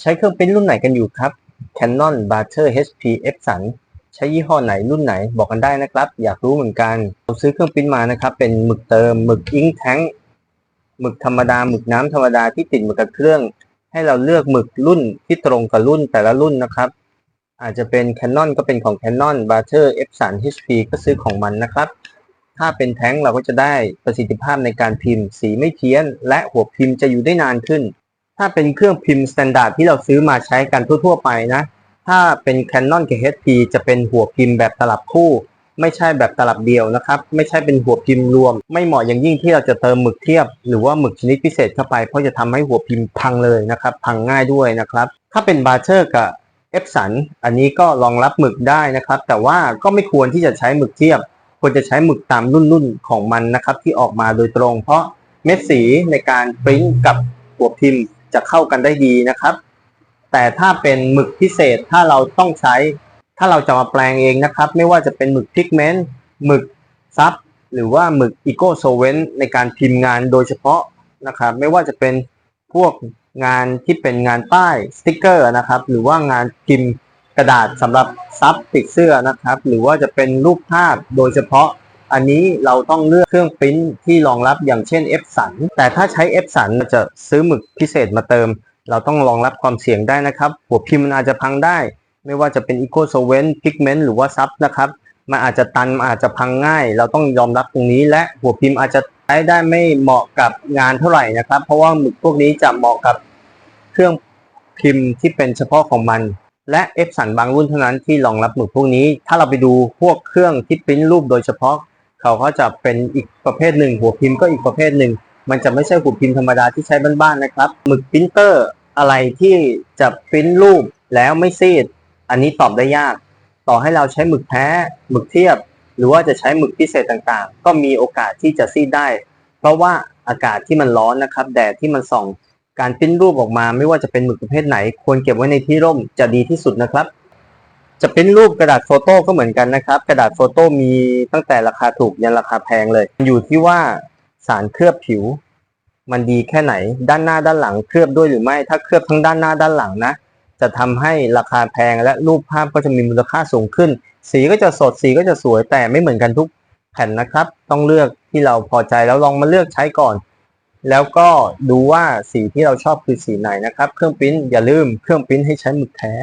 ใช้เครื่องปริ้นรุ่นไหนกันอยู่ครับ Canon Barter HP Epson ใช้ยี่ห้อไหนรุ่นไหนบอกกันได้นะครับ อยากรู้เหมือนกันเราซื้อเครื่องปริ้นมานะครับ เป็นหมึกเติมหมึกอิงแท้งหมึกธรรมดาหมึกน้ำธรรมดาที่ติดมากับเครื่อง ให้เราเลือกหมึกรุ่นที่ตรงกับรุ่นแต่ละรุ่นนะครับ อาจจะเป็น Canon ก็เป็นของ Canon Barter Epson HP ก็ซื้อของมันนะครับถ้าเป็นแท้งเราก็จะได้ประสิทธิภาพในการพิมพ์ สีไม่เพี้ยน และหัวพิมพ์จะอยู่ได้นานขึ้น ถ้าเป็นเครื่องพิมพ์สแตนดาร์ดที่เราซื้อมาใช้กันทั่วๆไปนะ ถ้าเป็น Canon กับ HP จะเป็นหัวพิมพ์แบบตลับคู่ ไม่ใช่แบบตลับเดียวนะครับ ไม่ใช่เป็นหัวพิมพ์รวม ไม่เหมาะอย่างยิ่งที่เราจะเติมหมึกเทียบ หรือว่าหมึกชนิดพิเศษเข้าไป เพราะจะทำให้หัวพิมพ์พังเลยนะครับ พังง่ายด้วยนะครับ ถ้าเป็น Barter กับ Epson อันนี้ก็รองรับหมึกได้นะครับ แต่ว่าก็ไม่ควรที่จะใช้หมึกเทียบ ควรจะใช้หมึกตามรุ่นรุ่นของมันนะครับที่ออกมาโดยตรง เพราะเม็ดสีในการปริ้นกับหัวพิมพ์ จะเข้ากันได้ดีนะครับ แต่ถ้าเป็นหมึกพิเศษถ้าเราต้องใช้ ถ้าเราจะมาแปลงเองนะครับ ไม่ว่าจะเป็นหมึกพิกเมนต์หมึกซับหรือว่าหมึกอีโกโซเวนในการพิมพ์งานโดยเฉพาะนะครับ ไม่ว่าจะเป็นพวกงานที่เป็นงานป้ายสติกเกอร์นะครับ หรือว่างานพิมพ์กระดาษสำหรับซับติดเสื้อนะครับ หรือว่าจะเป็นรูปภาพโดยเฉพาะ อันนี้เราต้องเลือกเครื่องปริ้นที่รองรับอย่างเช่น F สันแต่ถ้าใช้ F สันจะซื้อหมึกพิเศษมาเติม เราต้องรองรับความเสี่ยงได้นะครับ หัวพิมพ์มันอาจจะพังได้ ไม่ว่าจะเป็น Eco Solvent Pigment หรือว่าซับนะครับมันอาจจะตันมันอาจจะพังง่าย เราต้องยอมรับตรงนี้ และหัวพิมพ์อาจจะใช้ได้ไม่เหมาะกับงานเท่าไหร่นะครับ เพราะว่าหมึกพวกนี้จะเหมาะกับเครื่องพิมพ์ที่เป็นเฉพาะของมันและเอฟสันบางรุ่นเท่านั้นที่รองรับหมึกพวกนี้ ถ้าเราไปดูพวกเครื่องที่ปริ้นรูปโดยเฉพาะ เขาก็จะเป็นอีกประเภทหนึ่ง หัวพิมพ์ก็อีกประเภทหนึ่ง มันจะไม่ใช่หัวพิมพ์ธรรมดาที่ใช้บ้านๆนะครับหมึกปรินเตอร์อะไรที่จะปริ้นรูปแล้วไม่ซีด อันนี้ตอบได้ยาก ต่อให้เราใช้หมึกแท้หมึกเทียบ หรือว่าจะใช้หมึกพิเศษต่างๆ ก็มีโอกาสที่จะซีดได้ เพราะว่าอากาศที่มันร้อนนะครับ แดดที่มันส่อง การปริ้นรูปออกมา ไม่ว่าจะเป็นหมึกประเภทไหน ควรเก็บไว้ในที่ร่มจะดีที่สุดนะครับ จะปริ้นรูปกระดาษโฟโต้ก็เหมือนกันนะครับ กระดาษโฟโต้มีตั้งแต่ราคาถูกยันราคาแพงเลย อยู่ที่ว่าสารเคลือบผิว มันดีแค่ไหน ด้านหน้าด้านหลังเคลือบด้วยหรือไม่ ถ้าเคลือบทั้งด้านหน้าด้านหลังนะ จะทำให้ราคาแพงและรูปภาพก็จะมีมูลค่าสูงขึ้น สีก็จะสดสีก็จะสวยแต่ไม่เหมือนกันทุกแผ่นนะครับ ต้องเลือกที่เราพอใจแล้วลองมาเลือกใช้ก่อน แล้วก็ดูว่าสีที่เราชอบคือสีไหนนะครับ เครื่องปริ้นอย่าลืมเครื่องปริ้นให้ใช้หมึกแท้